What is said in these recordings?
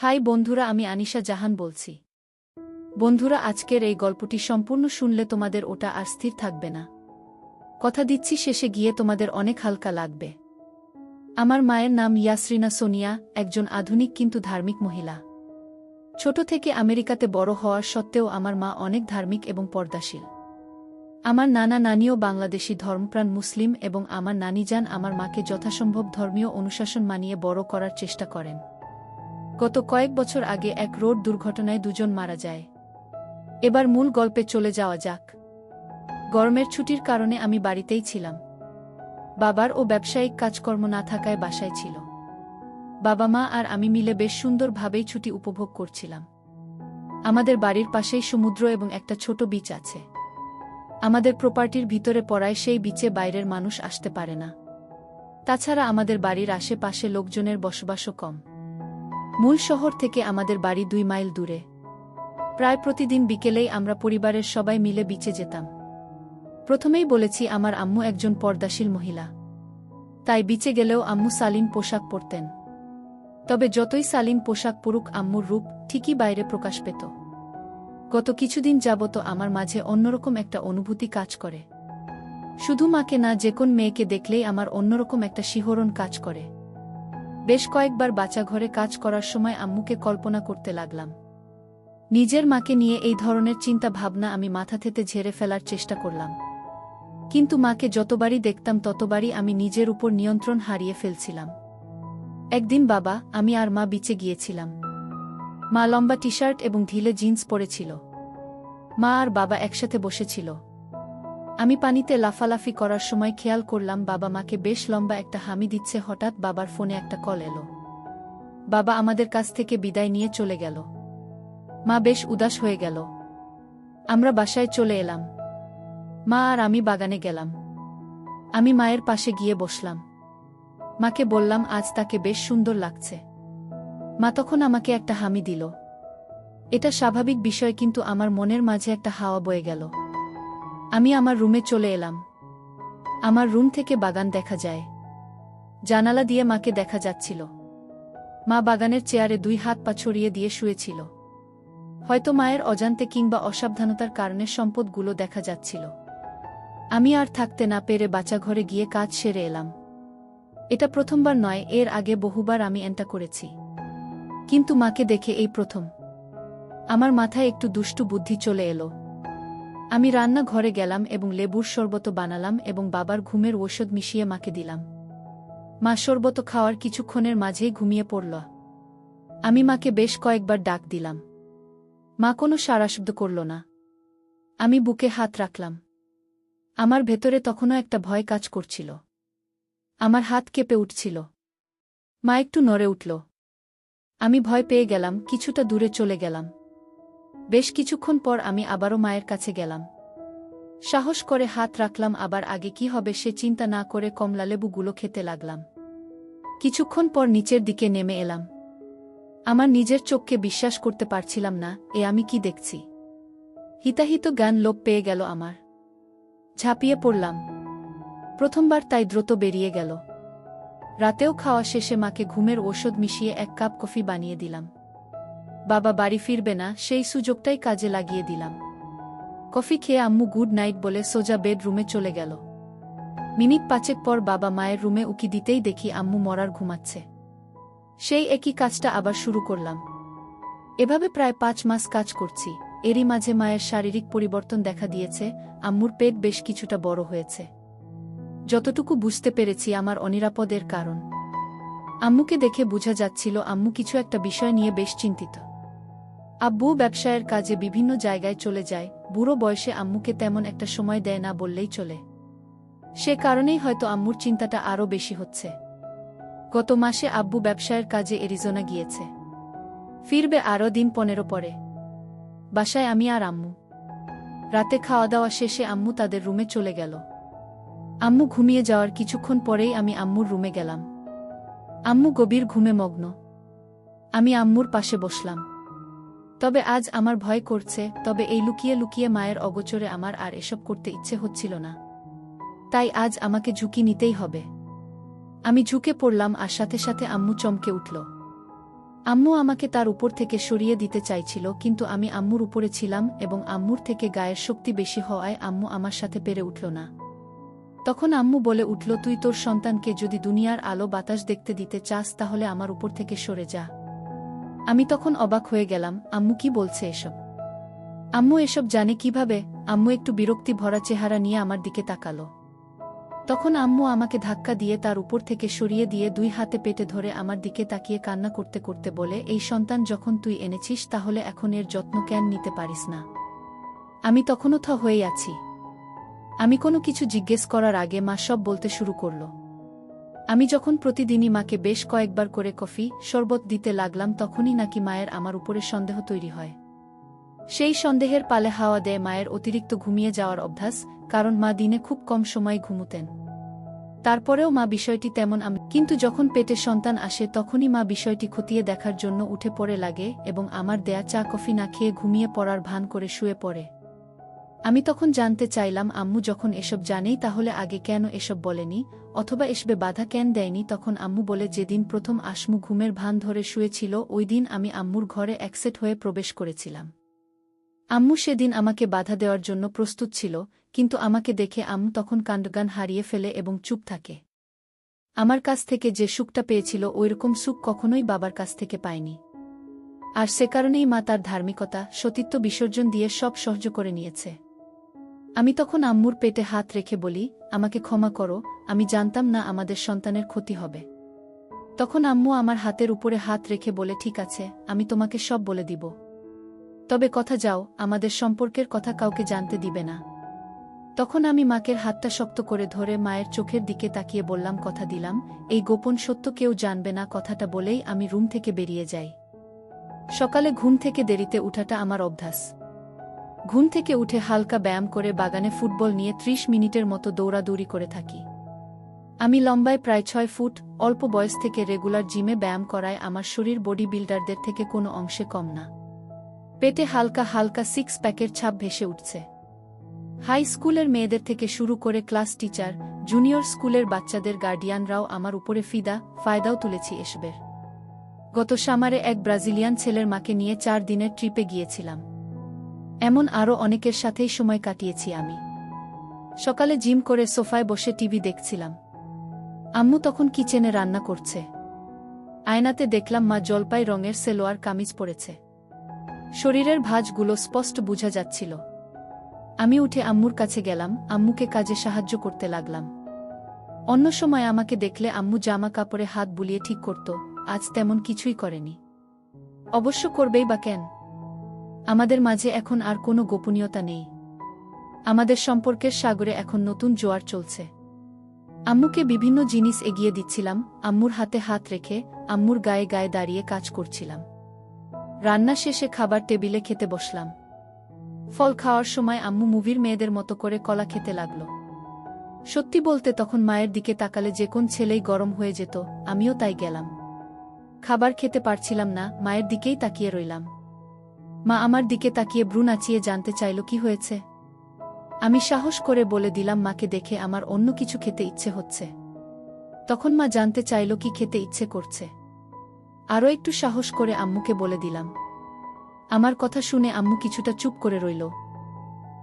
High বন্ধুরা, আমি আনিশা জাহান বলছি। বন্ধুরা, আজকের এই গল্পটি সম্পূর্ণ শুনলে তোমাদের ওটা আর স্থির থাকবে না। কথা দিচ্ছি, শেষে গিয়ে তোমাদের অনেক হালকা লাগবে। আমার মায়ের নাম ইয়াসরিনা সোনিয়া, একজন আধুনিক কিন্তু ধার্মিক মহিলা। ছোট থেকে আমেরিকাতে বড় হওয়ার সত্ত্বেও আমার মা অনেক ধার্মিক এবং পর্দাশীল। আমার নানা নানিও বাংলাদেশি ধর্মপ্রাণ মুসলিম এবং আমার নানিজান আমার মাকে যথাসম্ভব ধর্মীয় অনুশাসন মানিয়ে বড় করার চেষ্টা করেন। গত কয়েক বছর আগে এক রোড দুর্ঘটনায় দুজন মারা যায়। এবার মূল গল্পে চলে যাওয়া যাক। গরমের ছুটির কারণে আমি বাড়িতেই ছিলাম। বাবার ও ব্যবসায়িক কাজকর্ম না থাকায় বাসায় ছিল। বাবা মা আর আমি মিলে বেশ সুন্দরভাবেই ছুটি উপভোগ করছিলাম। আমাদের বাড়ির পাশেই সমুদ্র এবং একটা ছোট বিচ আছে। আমাদের প্রপার্টির ভিতরে পড়ায় সেই বিচে বাইরের মানুষ আসতে পারে না। তাছাড়া আমাদের বাড়ির আশেপাশে লোকজনের বসবাসও কম। মূল শহর থেকে আমাদের বাড়ি দুই মাইল দূরে। প্রায় প্রতিদিন বিকেলেই আমরা পরিবারের সবাই মিলে বিচে যেতাম। প্রথমেই বলেছি আমার আম্মু একজন পর্দাশীল মহিলা। তাই বিচে গেলেও আম্মু সালিম পোশাক পরতেন। তবে যতই সালিম পোশাক পরুক, আম্মুর রূপ ঠিকই বাইরে প্রকাশ পেত। গত কিছুদিন যাবত আমার মাঝে অন্যরকম একটা অনুভূতি কাজ করে। শুধু মাকে না, যে কোন মেয়েকে দেখলেই আমার অন্যরকম একটা শিহরণ কাজ করে। বেশ কয়েকবার বাচ্চা ঘরে কাজ করার সময় আম্মুকে কল্পনা করতে লাগলাম। নিজের মাকে নিয়ে এই ধরনের চিন্তা ভাবনা আমি মাথা থেকে ঝেড়ে ফেলার চেষ্টা করলাম। কিন্তু মাকে যতবারই দেখতাম ততবারই আমি নিজের উপর নিয়ন্ত্রণ হারিয়ে ফেলছিলাম। একদিন বাবা, আমি আর মা বিচে গিয়েছিলাম। মা লম্বা টি শার্ট এবং ঢিলে জিন্স পরেছিল। মা আর বাবা একসাথে বসেছিল। আমি পানিতে লাফালাফি করার সময় খেয়াল করলাম বাবা মাকে বেশ লম্বা একটা হামি দিচ্ছে, হঠাৎ বাবার ফোনে একটা কল এলো। বাবা আমাদের কাছ থেকে বিদায় নিয়ে চলে গেল। মা বেশ উদাস হয়ে গেল। আমরা বাসায় চলে এলাম। মা আর আমি বাগানে গেলাম। আমি মায়ের পাশে গিয়ে বসলাম। মাকে বললাম, আজ তাকে বেশ সুন্দর লাগছে। মা তখন আমাকে একটা হামি দিল। এটা স্বাভাবিক বিষয়, কিন্তু আমার মনের মাঝে একটা হাওয়া বয়ে গেল। আমি আমার রুমে চলে এলাম। আমার রুম থেকে বাগান দেখা যায়। জানালা দিয়ে মাকে দেখা যাচ্ছিল। মা বাগানের চেয়ারে দুই হাত পা ছড়িয়ে দিয়ে শুয়েছিল। হয়তো মায়ের অজান্তে কিংবা অসাবধানতার কারণে সম্পদগুলো দেখা যাচ্ছিল। আমি আর থাকতে না পেরে বাচ্চা ঘরে গিয়ে কাজ সেরে এলাম। এটা প্রথমবার নয়, এর আগে বহুবার আমি এনটা করেছি। কিন্তু মাকে দেখে এই প্রথম। আমার মাথায় একটু দুষ্টু বুদ্ধি চলে এলো। আমি রান্না ঘরে গেলাম এবং লেবুর শরবত বানালাম এবং বাবার ঘুমের ঔষধ মিশিয়ে মাকে দিলাম। মা শরবত খাওয়ার কিছুক্ষণের মাঝেই ঘুমিয়ে পড়ল। আমি মাকে বেশ কয়েকবার ডাক দিলাম। মা কোনো সারাশব্দ করল না। আমি বুকে হাত রাখলাম। আমার ভেতরে তখনও একটা ভয় কাজ করছিল। আমার হাত কেঁপে উঠছিল। মা একটু নড়ে উঠল। আমি ভয় পেয়ে গেলাম, কিছুটা দূরে চলে গেলাম। বেশ কিছুক্ষণ পর আমি আবারও মায়ের কাছে গেলাম। সাহস করে হাত রাখলাম, আবার আগে কি হবে সে চিন্তা না করে কমলালেবুগুলো খেতে লাগলাম। কিছুক্ষণ পর নিচের দিকে নেমে এলাম। আমার নিজের চোখকে বিশ্বাস করতে পারছিলাম না, এ আমি কি দেখছি? হিতাহিত জ্ঞান লোপ পেয়ে গেল আমার। ঝাঁপিয়ে পড়লাম। প্রথমবার তাই দ্রুত বেরিয়ে গেল। রাতেও খাওয়া শেষে মাকে ঘুমের ঔষধ মিশিয়ে এক কাপ কফি বানিয়ে দিলাম। বাবা বাড়ি ফিরবে না, সেই সুযোগটাই কাজে লাগিয়ে দিলাম। কফি খেয়ে আম্মু গুড নাইট বলে সোজা বেডরুমে চলে গেল। মিনিট পাঁচেক পর বাবা মায়ের রুমে উকি দিতেই দেখি আম্মু মরার ঘুমাচ্ছে। সেই একই কাজটা আবার শুরু করলাম। এভাবে প্রায় পাঁচ মাস কাজ করছি। এরই মাঝে মায়ের শারীরিক পরিবর্তন দেখা দিয়েছে, আম্মুর পেট বেশ কিছুটা বড় হয়েছে। যতটুকু বুঝতে পেরেছি আমার অনিরাপদের কারণ। আম্মুকে দেখে বোঝা যাচ্ছিল আম্মু কিছু একটা বিষয় নিয়ে বেশ চিন্তিত। আব্বু ব্যবসায়ের কাজে বিভিন্ন জায়গায় চলে যায়, বুড়ো বয়সে আম্মুকে তেমন একটা সময় দেয় না বললেই চলে। সে কারণেই হয়তো আম্মুর চিন্তাটা আরও বেশি হচ্ছে। গত মাসে আব্বু ব্যবসায়ের কাজে এরিজোনা গিয়েছে। ফিরবে আরও দিন পনেরো পরে। বাসায় আমি আর আম্মু। রাতে খাওয়া দাওয়া শেষে আম্মু তাদের রুমে চলে গেল। আম্মু ঘুমিয়ে যাওয়ার কিছুক্ষণ পরেই আমি আম্মুর রুমে গেলাম। আম্মু গভীর ঘুমে মগ্ন। আমি আম্মুর পাশে বসলাম। তবে আজ আমার ভয় করছে, তবে এই লুকিয়ে লুকিয়ে মায়ের অগোচরে আমার আর এসব করতে ইচ্ছে হচ্ছিল না। তাই আজ আমাকে ঝুঁকি নিতেই হবে। আমি ঝুঁকে পড়লাম আর সাথে সাথে আম্মু চমকে উঠল। আম্মু আমাকে তার উপর থেকে সরিয়ে দিতে চাইছিল, কিন্তু আমি আম্মুর উপরে ছিলাম এবং আম্মুর থেকে গায়ের শক্তি বেশি হওয়ায় আম্মু আমার সাথে পেরে উঠল না। তখন আম্মু বলে উঠল, তুই তোর সন্তানকে যদি দুনিয়ার আলো বাতাস দেখতে দিতে চাস, তাহলে আমার উপর থেকে সরে যা। আমি তখন অবাক হয়ে গেলাম, আম্মু কি বলছে এসব? আম্মু এসব জানে কীভাবে, আম্মু একটু বিরক্তি ভরা চেহারা নিয়ে আমার দিকে তাকালো। তখন আম্মু আমাকে ধাক্কা দিয়ে তার উপর থেকে সরিয়ে দিয়ে দুই হাতে পেটে ধরে আমার দিকে তাকিয়ে কান্না করতে করতে বলে, এই সন্তান যখন তুই এনেছিস তাহলে এখন এর যত্ন কেন নিতে পারিস না? আমি তখনও থ হয়ে আছি। আমি কোনো কিছু জিজ্ঞেস করার আগে মা সব বলতে শুরু করল। আমি যখন প্রতিদিনই মাকে বেশ কয়েকবার করে কফি, শরবত দিতে লাগলাম তখনই নাকি মায়ের আমার উপরে সন্দেহ তৈরি হয়। সেই সন্দেহের পালে হাওয়া দেয় মায়ের অতিরিক্ত ঘুমিয়ে যাওয়ার অভ্যাস, কারণ মা দিনে খুব কম সময় ঘুমুতেন। তারপরেও মা বিষয়টি তেমন আমি কিন্তু যখন পেটে সন্তান আসে তখনই মা বিষয়টি খতিয়ে দেখার জন্য উঠে পড়ে লাগে এবং আমার দেয়া চা কফি না খেয়ে ঘুমিয়ে পড়ার ভান করে শুয়ে পড়ে। আমি তখন জানতে চাইলাম, আম্মু যখন এসব জানেই তাহলে আগে কেন এসব বলেনি, অথবা এসবে বাধা কেন দেয়নি? তখন আম্মু বলে, যেদিন প্রথম আসমু ঘুমের ভান ধরে শুয়েছিল, ওই দিন আমি আম্মুর ঘরে অ্যাকসেট হয়ে প্রবেশ করেছিলাম। আম্মু সেদিন আমাকে বাধা দেওয়ার জন্য প্রস্তুত ছিল, কিন্তু আমাকে দেখে আম্মু তখন কাণ্ডগান হারিয়ে ফেলে এবং চুপ থাকে। আমার কাছ থেকে যে সুখটা পেয়েছিল, ওইরকম সুখ কখনোই বাবার কাছ থেকে পায়নি আর সে কারণেই মা তার ধার্মিকতা, সতীত্ব বিসর্জন দিয়ে সব সহ্য করে নিয়েছে। আমি তখন আম্মুর পেটে হাত রেখে বলি, আমাকে ক্ষমা করো, আমি জানতাম না আমাদের সন্তানের ক্ষতি হবে। তখন আম্মু আমার হাতের উপরে হাত রেখে বলে, ঠিক আছে, আমি তোমাকে সব বলে দিব। তবে কথা যাও, আমাদের সম্পর্কের কথা কাউকে জানতে দিবে না। তখন আমি মাকের হাতটা শক্ত করে ধরে মায়ের চোখের দিকে তাকিয়ে বললাম, কথা দিলাম, এই গোপন সত্য কেউ জানবে না, কথাটা বলেই আমি রুম থেকে বেরিয়ে যাই। সকালে ঘুম থেকে দেরিতে উঠাটা আমার অভ্যাস। ঘুম থেকে উঠে হালকা ব্যায়াম করে বাগানে ফুটবল নিয়ে ত্রিশ মিনিটের মতো দৌড়াদৌড়ি করে থাকি। আমি লম্বায় প্রায় ছয় ফুট, অল্প বয়স থেকে রেগুলার জিমে ব্যায়াম করায় আমার শরীর বডি বিল্ডারদের থেকে কোনো অংশে কম না। পেটে হালকা হালকা সিক্স প্যাকের ছাপ ভেসে উঠছে। হাই স্কুলের মেয়েদের থেকে শুরু করে ক্লাস টিচার, জুনিয়র স্কুলের বাচ্চাদের গার্ডিয়ানরাও আমার উপরে ফিদা, ফায়দাও তুলেছি এসবের। গত সামারে এক ব্রাজিলিয়ান ছেলের মাকে নিয়ে চার দিনের ট্রিপে গিয়েছিলাম। এমন আরও অনেকের সাথেই সময় কাটিয়েছি আমি। সকালে জিম করে সোফায় বসে টিভি দেখছিলাম। আম্মু তখন কিচেনে রান্না করছে। আয়নাতে দেখলাম মা জলপাই রঙের সেলোয়ার কামিজ পরেছে। শরীরের ভাঁজগুলো স্পষ্ট বোঝা যাচ্ছিল। আমি উঠে আম্মুর কাছে গেলাম, আম্মুকে কাজে সাহায্য করতে লাগলাম। অন্য সময় আমাকে দেখলে আম্মু জামা কাপড়ে হাত বুলিয়ে ঠিক করত, আজ তেমন কিছুই করেনি। অবশ্য করবেই বা কেন? আমাদের মাঝে এখন আর কোনো গোপনীয়তা নেই। আমাদের সম্পর্কের সাগরে এখন নতুন জোয়ার চলছে। আম্মুকে বিভিন্ন জিনিস এগিয়ে দিচ্ছিলাম, আম্মুর হাতে হাত রেখে, আম্মুর গায়ে গায়ে দাঁড়িয়ে কাজ করছিলাম। রান্না শেষে খাবার টেবিলে খেতে বসলাম। ফল খাওয়ার সময় আম্মু মুভির মেয়েদের মতো করে কলা খেতে লাগল। সত্যি বলতে তখন মায়ের দিকে তাকালে যে কোন ছেলেই গরম হয়ে যেত, আমিও তাই গেলাম। খাবার খেতে পারছিলাম না, মায়ের দিকেই তাকিয়ে রইলাম। মা আমার দিকে তাকিয়ে ব্রু নাচিয়ে জানতে চাইল, কি হয়েছে? আমি সাহস করে বলে দিলাম, মাকে দেখে আমার অন্য কিছু খেতে ইচ্ছে হচ্ছে। তখন মা জানতে চাইল, কি খেতে ইচ্ছে করছে? আরও একটু সাহস করে আম্মুকে বলে দিলাম। আমার কথা শুনে আম্মু কিছুটা চুপ করে রইল।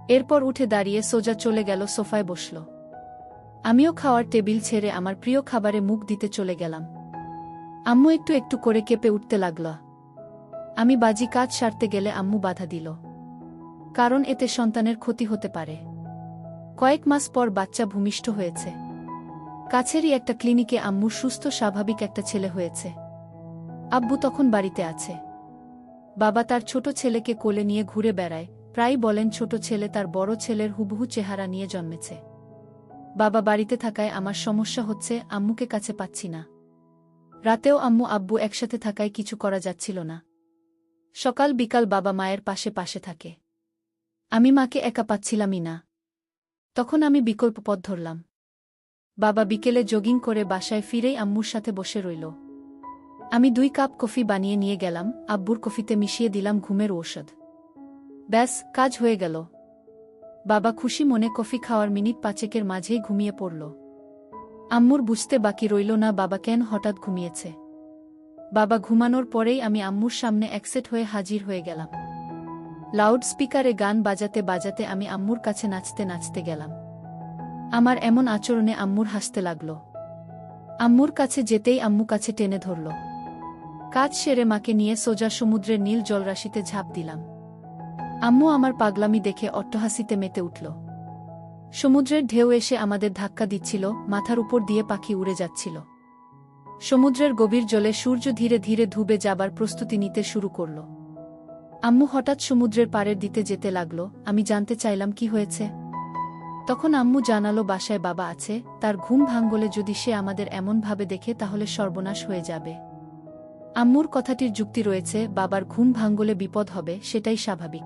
এরপর উঠে দাঁড়িয়ে সোজা চলে গেল, সোফায় বসল। আমিও খাওয়ার টেবিল ছেড়ে আমার প্রিয় খাবারে মুখ দিতে চলে গেলাম। আম্মু একটু একটু করে কেঁপে উঠতে লাগল। আমি বাজি কাজ সারতে গেলে আম্মু বাধা দিল। কারণ এতে সন্তানের ক্ষতি হতে পারে। কয়েক মাস পর বাচ্চা ভূমিষ্ঠ হয়েছে। কাছেরই একটা ক্লিনিকে আম্মুর সুস্থ, স্বাভাবিক একটা ছেলে হয়েছে। আব্বু তখন বাড়িতে আছে। বাবা তার ছোট ছেলেকে কোলে নিয়ে ঘুরে বেড়ায়, প্রায় বলেন ছোট ছেলে তার বড় ছেলের হুবহু চেহারা নিয়ে জন্মেছে। বাবা বাড়িতে থাকায় আমার সমস্যা হচ্ছে, আম্মুকে কাছে পাচ্ছি না। রাতেও আম্মু আব্বু একসাথে থাকায় কিছু করা যাচ্ছিল না। সকাল বিকাল বাবা মায়ের পাশে পাশে থাকে। আমি মাকে একা পাচ্ছিলামই না। তখন আমি বিকল্প পথ ধরলাম। বাবা বিকেলে জগিং করে বাসায় ফিরেই আম্মুর সাথে বসে রইল। আমি দুই কাপ কফি বানিয়ে নিয়ে গেলাম, আব্বুর কফিতে মিশিয়ে দিলাম ঘুমের ঔষধ। ব্যাস, কাজ হয়ে গেল। বাবা খুশি মনে কফি খাওয়ার মিনিট পাঁচেকের মাঝেই ঘুমিয়ে পড়ল। আম্মুর বুঝতে বাকি রইল না বাবা কেন হঠাৎ ঘুমিয়েছে। বাবা ঘুমানোর পরেই আমি আম্মুর সামনে একসেট হয়ে হাজির হয়ে গেলাম। লাউড স্পিকারে গান বাজাতে বাজাতে আমি আম্মুর কাছে নাচতে নাচতে গেলাম। আমার এমন আচরণে আম্মুর হাসতে লাগল। আম্মুর কাছে যেতেই আম্মু কাছে টেনে ধরল। কাজ সেরে মাকে নিয়ে সোজা সমুদ্রের নীল জলরাশিতে ঝাঁপ দিলাম। আম্মু আমার পাগলামি দেখে অট্টহাসিতে মেতে উঠল। সমুদ্রের ঢেউ এসে আমাদের ধাক্কা দিচ্ছিল, মাথার উপর দিয়ে পাখি উড়ে যাচ্ছিল। সমুদ্রের গভীর জলে সূর্য ধীরে ধীরে ধুবে যাবার প্রস্তুতি নিতে শুরু করল। আম্মু হঠাৎ সমুদ্রের পাড়ের দিতে যেতে লাগল, আমি জানতে চাইলাম কি হয়েছে। তখন আম্মু জানালো, বাসায় বাবা আছে, তার ঘুম ভাঙ্গলে যদি সে আমাদের এমনভাবে দেখে তাহলে সর্বনাশ হয়ে যাবে। আম্মুর কথাটির যুক্তি রয়েছে, বাবার ঘুম ভাঙ্গলে বিপদ হবে, সেটাই স্বাভাবিক।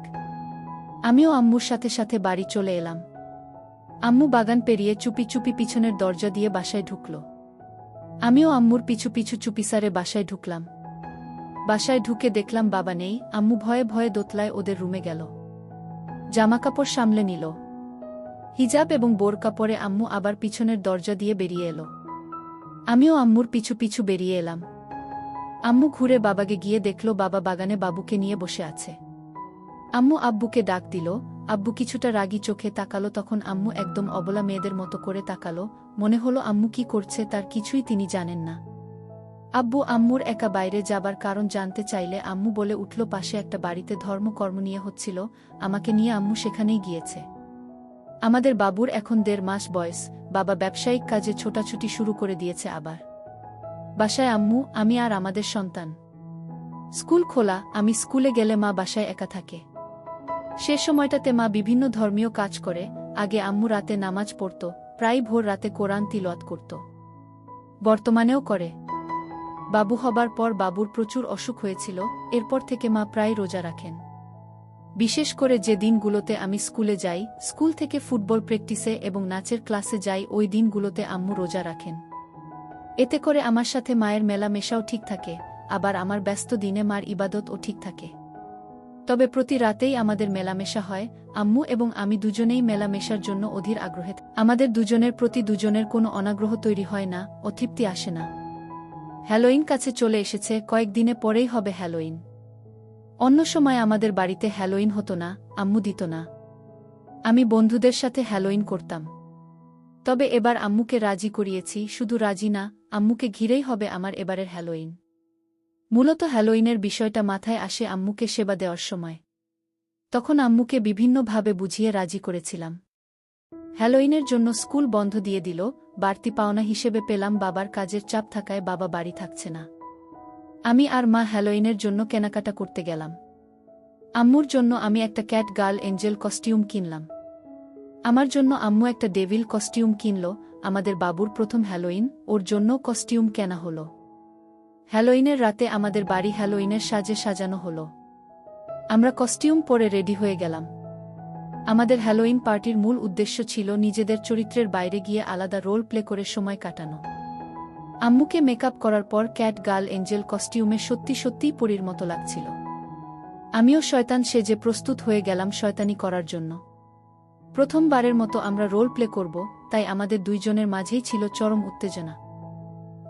আমিও আম্মুর সাথে সাথে বাড়ি চলে এলাম। আম্মু বাগান পেরিয়ে চুপি চুপি পিছনের দরজা দিয়ে বাসায় ঢুকল। আমিও আম্মুর পিছু পিছু চুপিসারে বাসায় ঢুকলাম। বাসায় ঢুকে দেখলাম বাবা নেই, আম্মু ভয়ে ভয়ে দোতলায় ওদের রুমে গেল। জামাকাপড় সামলে নিল। হিজাব এবং বোর কাপড়ে আম্মু আবার পিছনের দরজা দিয়ে বেরিয়ে এলো। আমিও আম্মুর পিছু পিছু বেরিয়ে এলাম। আম্মু ঘুরে বাবাকে গিয়ে দেখল বাবা বাগানে বাবুকে নিয়ে বসে আছে। আম্মু আব্বুকে ডাক দিল আব্বু কিছুটা রাগী চোখে তাকালো তখন আম্মু একদম অবলা মেয়েদের মতো করে তাকালো, মনে হলো আম্মু কি করছে তার কিছুই তিনি জানেন না। আব্বু আম্মুর একা বাইরে যাবার কারণ জানতে চাইলে আম্মু বলে উঠল, পাশে একটা বাড়িতে ধর্মকর্ম নিয়ে হচ্ছিল, আমাকে নিয়ে আম্মু সেখানেই গিয়েছে। আমাদের বাবুর এখন দেড় মাস বয়স, বাবা ব্যবসায়িক কাজে ছোটাছুটি শুরু করে দিয়েছে আবার। বাসায় আম্মু, আমি আর আমাদের সন্তান। স্কুল খোলা, আমি স্কুলে গেলে মা বাসায় একা থাকে। সে সময়টাতে মা বিভিন্ন ধর্মীয় কাজ করে, আগে আম্মু রাতে নামাজ পড়ত, প্রায় ভোর রাতে কোরআন তিলত করত। বর্তমানেও করে। বাবু হবার পর বাবুর প্রচুর অসুখ হয়েছিল, এরপর থেকে মা প্রায় রোজা রাখেন। বিশেষ করে যে দিনগুলোতে আমি স্কুলে যাই, স্কুল থেকে ফুটবল প্র্যাকটিসে এবং নাচের ক্লাসে যাই, ওই দিনগুলোতে আম্মু রোজা রাখেন। এতে করে আমার সাথে মায়ের মেলামেশাও ঠিক থাকে, আবার আমার ব্যস্ত দিনে মার ইবাদতও ঠিক থাকে। তবে প্রতি রাতেই আমাদের মেলামেশা হয়, আম্মু এবং আমি দুজনেই মেলামেশার জন্য অধীর আগ্রহে আমাদের দুজনের প্রতি দুজনের কোনো অনাগ্রহ তৈরি হয় না, অতৃপ্তি আসে না। হ্যালোইন কাছে চলে এসেছে কয়েকদিনে পরেই হবে হ্যালোইন। অন্য সময় আমাদের বাড়িতে হ্যালোইন হতো না, আম্মু দিত না। আমি বন্ধুদের সাথে হ্যালোইন করতাম। তবে এবার আম্মুকে রাজি করিয়েছি, শুধু রাজি না, আম্মুকে ঘিরেই হবে আমার এবারের হ্যালোইন। মূলত হ্যালোইনের বিষয়টা মাথায় আসে আম্মুকে সেবা দেওয়ার সময়। তখন আম্মুকে বিভিন্নভাবে বুঝিয়ে রাজি করেছিলাম। হ্যালোইনের জন্য স্কুল বন্ধ দিয়ে দিল, বাড়তি পাওনা হিসেবে পেলাম বাবার কাজের চাপ থাকায় বাবা বাড়ি থাকছে না। আমি আর মা হ্যালোইনের জন্য কেনাকাটা করতে গেলাম। আম্মুর জন্য আমি একটা ক্যাট গার্ল এঞ্জেল কস্টিউম কিনলাম। আমার জন্য আম্মু একটা ডেভিল কস্টিউম কিনল, আমাদের বাবুর প্রথম হ্যালোইন, ওর জন্য কস্টিউম কেনা হলো। হ্যালোইনের রাতে আমাদের বাড়ি হ্যালোইনের সাজে সাজানো হলো। আমরা কস্টিউম পরে রেডি হয়ে গেলাম। আমাদের হ্যালোইন পার্টির মূল উদ্দেশ্য ছিল নিজেদের চরিত্রের বাইরে গিয়ে আলাদা রোল প্লে করে সময় কাটানো। আম্মুকে মেকআপ করার পর ক্যাট গার্ল এঞ্জেল কস্টিউমে সত্যি সত্যিই পরীর মতো লাগছিল। আমিও শয়তান সেজে প্রস্তুত হয়ে গেলাম শয়তানি করার জন্য। প্রথমবারের মতো আমরা রোল প্লে করব, তাই আমাদের দুইজনের মাঝেই ছিল চরম উত্তেজনা।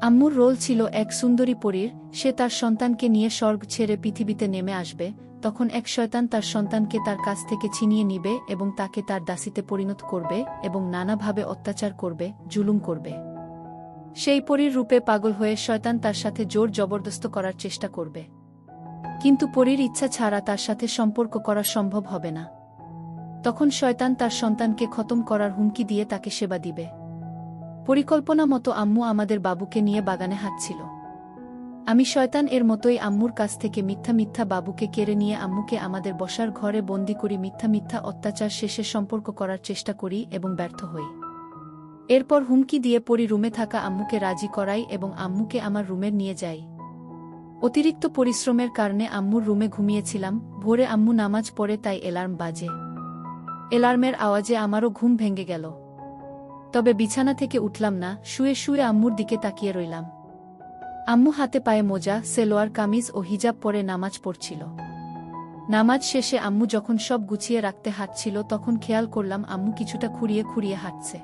আম্মুর রোল ছিল এক সুন্দরী পরীর, সে তার সন্তানকে নিয়ে স্বর্গ ছেড়ে পৃথিবীতে নেমে আসবে, তখন এক শয়তান তার সন্তানকে তার কাছ থেকে ছিনিয়ে নিবে এবং তাকে তার দাসিতে পরিণত করবে এবং নানাভাবে অত্যাচার করবে, জুলুম করবে। সেই পরীর রূপে পাগল হয়ে শয়তান তার সাথে জোর জবরদস্ত করার চেষ্টা করবে। কিন্তু পরীর ইচ্ছা ছাড়া তার সাথে সম্পর্ক করা সম্ভব হবে না। তখন শয়তান তার সন্তানকে খতম করার হুমকি দিয়ে তাকে সেবা দিবে। পরিকল্পনা মতো আম্মু আমাদের বাবুকে নিয়ে বাগানে হাঁটছিল। আমি শয়তান এর মতোই আম্মুর কাছ থেকে মিথ্যা মিথ্যা বাবুকে কেড়ে নিয়ে আম্মুকে আমাদের বসার ঘরে বন্দি করি মিথ্যা মিথ্যা অত্যাচার শেষে সম্পর্ক করার চেষ্টা করি এবং ব্যর্থ হই। এরপর হুমকি দিয়ে পরি রুমে থাকা আম্মুকে রাজি করাই এবং আম্মুকে আমার রুমের নিয়ে যাই। অতিরিক্ত পরিশ্রমের কারণে আম্মুর রুমে ঘুমিয়েছিলাম, ভোরে আম্মু নামাজ পড়ে তাই এলার্ম বাজে। এলার্মের আওয়াজে আমারও ঘুম ভেঙে গেল। তবে বিছানা থেকে উঠলাম না, শুয়ে শুয়ে আম্মুর দিকে তাকিয়ে রইলাম। আম্মু হাতে পায়ে মোজা, সেলোয়ার, কামিজ ও হিজাব পরে নামাজ পড়ছিল। নামাজ শেষে আম্মু যখন সব গুছিয়ে রাখতে হাঁটছিল, তখন খেয়াল করলাম আম্মু কিছুটা খুঁড়িয়ে খুঁড়িয়ে হাঁটছে।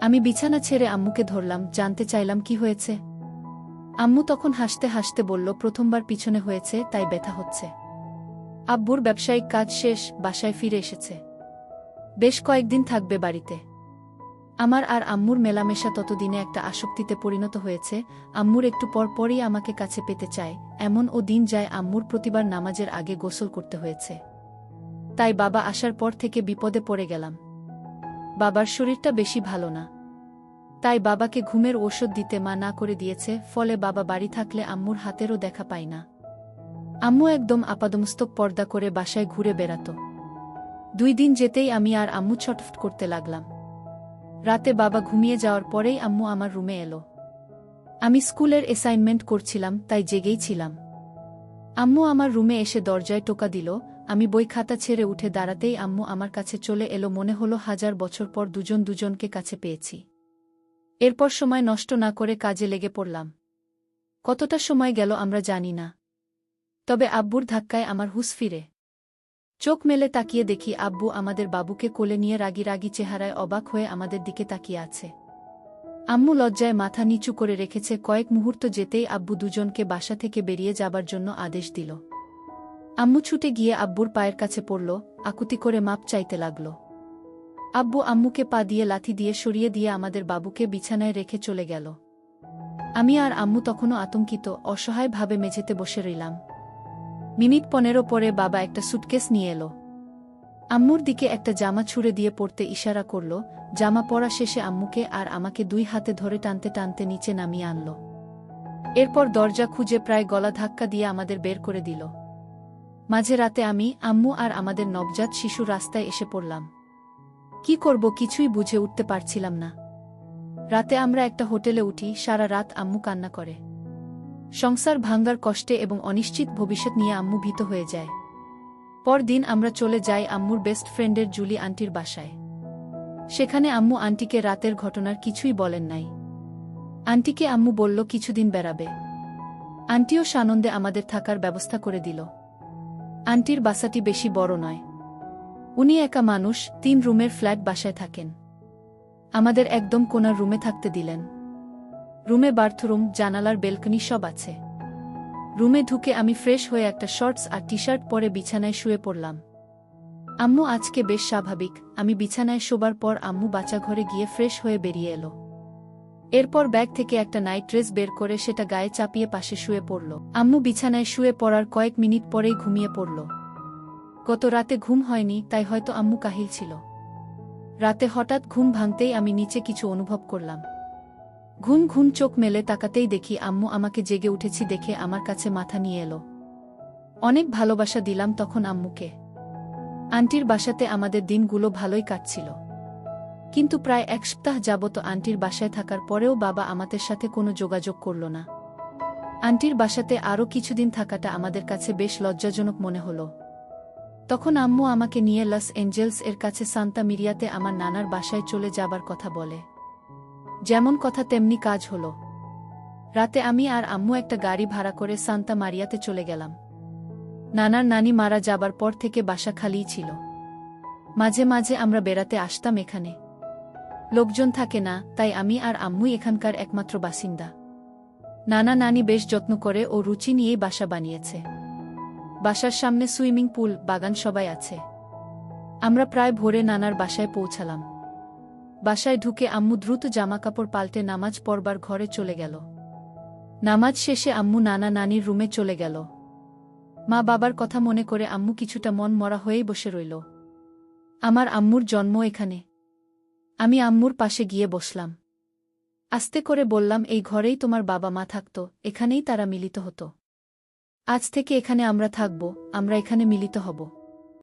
আমি বিছানা ছেড়ে আম্মুকে ধরলাম, জানতে চাইলাম কি হয়েছে। আম্মু তখন হাসতে হাসতে বলল, প্রথমবার পিছনে হয়েছে, তাই ব্যথা হচ্ছে। আব্বুর ব্যবসায়িক কাজ শেষ, বাসায় ফিরে এসেছে। বেশ কয়েকদিন থাকবে বাড়িতে। আমার আর আম্মুর মেলামেশা ততদিনে একটা আসক্তিতে পরিণত হয়েছে, আম্মুর একটু পর পরই আমাকে কাছে পেতে চায়, এমন ও দিন যায় আম্মুর প্রতিবার নামাজের আগে গোসল করতে হয়েছে। তাই বাবা আসার পর থেকে বিপদে পড়ে গেলাম। বাবার শরীরটা বেশি ভালো না। তাই বাবাকে ঘুমের ওষুধ দিতে মা না করে দিয়েছে, ফলে বাবা বাড়ি থাকলে আম্মুর হাতেরও দেখা পায় না। আম্মু একদম আপাদমস্তক পর্দা করে বাসায় ঘুরে বেড়াত। দুই দিন যেতেই আমি আর আম্মু ছটফট করতে লাগলাম। রাতে বাবা ঘুমিয়ে যাওয়ার পরেই আম্মু আমার রুমে এলো। আমি স্কুলের অ্যাসাইনমেন্ট করছিলাম, তাই জেগেই ছিলাম। আম্মু আমার রুমে এসে দরজায় টোকা দিল, আমি বই খাতা ছেড়ে উঠে দাঁড়াতেই আম্মু আমার কাছে চলে এলো মনে হলো হাজার বছর পর দুজন দুজনকে কাছে পেয়েছি। এরপর সময় নষ্ট না করে কাজে লেগে পড়লাম। কতটা সময় গেল আমরা জানি না। তবে আব্বুর ধাক্কায় আমার হুস ফিরে। চোখ মেলে তাকিয়ে দেখি আব্বু আমাদের বাবুকে কোলে নিয়ে রাগি রাগি চেহারায় অবাক হয়ে আমাদের দিকে তাকিয়ে আছে। আম্মু লজ্জায় মাথা নিচু করে রেখেছে কয়েক মুহূর্ত যেতেই আব্বু দুজনকে বাসা থেকে বেরিয়ে যাবার জন্য আদেশ দিল। আম্মু ছুটে গিয়ে আব্বুর পায়ের কাছে পড়ল, আকুতি করে মাপ চাইতে লাগল। আব্বু আম্মুকে পা দিয়ে লাথি দিয়ে সরিয়ে দিয়ে আমাদের বাবুকে বিছানায় রেখে চলে গেল। আমি আর আম্মু তখনও আতঙ্কিত, অসহায়ভাবে মেঝেতে বসে রইলাম। মিনিট পনেরো পরে বাবা একটা সুটকেস নিয়ে এলো। আম্মুর দিকে একটা জামা ছুঁড়ে দিয়ে পড়তে ইশারা করল, জামা পরা শেষে আম্মুকে আর আমাকে দুই হাতে ধরে টানতে টানতে নিচে নামিয়ে আনল। এরপর দরজা খুঁজে প্রায় গলা ধাক্কা দিয়ে আমাদের বের করে দিল। মাঝে রাতে আমি, আম্মু আর আমাদের নবজাত শিশু রাস্তায় এসে পড়লাম। কি করব কিছুই বুঝে উঠতে পারছিলাম না। রাতে আমরা একটা হোটেলে উঠি, সারা রাত আম্মু কান্না করে। সংসার ভাঙ্গার কষ্টে এবং অনিশ্চিত ভবিষ্যৎ নিয়ে আম্মু ভীত হয়ে যায়। পরদিন আমরা চলে যাই আম্মুর বেস্ট ফ্রেন্ডের জুলি আন্টির বাসায়। সেখানে আম্মু আন্টিকে রাতের ঘটনার কিছুই বলেন নাই। আন্টিকে আম্মু বলল, কিছুদিন বেড়াবে। আন্টিও সানন্দে আমাদের থাকার ব্যবস্থা করে দিল। আন্টির বাসাটি বেশি বড় নয়। উনি একা মানুষ, তিন রুমের ফ্ল্যাট বাসায় থাকেন। আমাদের একদম কোনার রুমে থাকতে দিলেন। রুমে বাথরুম, জানালার বেলকনি সব আছে। রুমে ঢুকে আমি ফ্রেশ হয়ে একটা শর্টস আর টি শার্ট পরে বিছানায় শুয়ে পড়লাম। আম্মু আজকে বেশ স্বাভাবিক, আমি বিছানায় শোবার পর আম্মু বাচ্চা ঘরে গিয়ে ফ্রেশ হয়ে বেরিয়ে এলো। এরপর ব্যাগ থেকে একটা নাইট ড্রেস বের করে সেটা গায়ে চাপিয়ে পাশে শুয়ে পড়ল। আম্মু বিছানায় শুয়ে পড়ার কয়েক মিনিট পরেই ঘুমিয়ে পড়ল। গত রাতে ঘুম হয়নি, তাই হয়তো আম্মু কাহিল ছিল। রাতে হঠাৎ ঘুম ভাঙতেই আমি নিচে কিছু অনুভব করলাম। ঘুম ঘুম চোখ মেলে তাকাতেই দেখি আম্মু আমাকে জেগে উঠেছি দেখে আমার কাছে মাথা নিয়ে এলো। অনেক ভালোবাসা দিলাম তখন আম্মুকে। আন্টির বাসাতে আমাদের দিনগুলো ভালোই কাটছিল। কিন্তু প্রায় এক সপ্তাহ যাবত আন্টির বাসায় থাকার পরেও বাবা আমাদের সাথে কোনো যোগাযোগ করল না। আন্টির বাসাতে আরও কিছুদিন থাকাটা আমাদের কাছে বেশ লজ্জাজনক মনে হল। তখন আম্মু আমাকে নিয়ে লস এঞ্জেলস এর কাছে সান্তা মিরিয়াতে আমার নানার বাসায় চলে যাবার কথা বলে। যেমন কথা তেমনি কাজ হলো। রাতে আমি আর আম্মু একটা গাড়ি ভাড়া করে সান্তা মারিয়াতে চলে গেলাম। নানার নানি মারা যাবার পর থেকে বাসা খালিই ছিল। মাঝে মাঝে আমরা বেড়াতে আসতাম এখানে। লোকজন থাকে না, তাই আমি আর আম্মুই এখানকার একমাত্র বাসিন্দা। নানা নানি বেশ যত্ন করে ও রুচি নিয়েই বাসা বানিয়েছে। বাসার সামনে সুইমিং পুল, বাগান সবাই আছে। আমরা প্রায় ভোরে নানার বাসায় পৌঁছালাম। বাসায় ঢুকে আম্মু দ্রুত জামাকাপড় পাল্টে নামাজ পড়বার ঘরে চলে গেল। নামাজ শেষে আম্মু নানা নানির রুমে চলে গেল। মা বাবার কথা মনে করে আম্মু কিছুটা মন মরা হয়েই বসে রইল। আমার আম্মুর জন্ম এখানে। আমি আম্মুর পাশে গিয়ে বসলাম। আস্তে করে বললাম, এই ঘরেই তোমার বাবা মা থাকত, এখানেই তারা মিলিত হতো। আজ থেকে এখানে আমরা থাকব, আমরা এখানে মিলিত হব।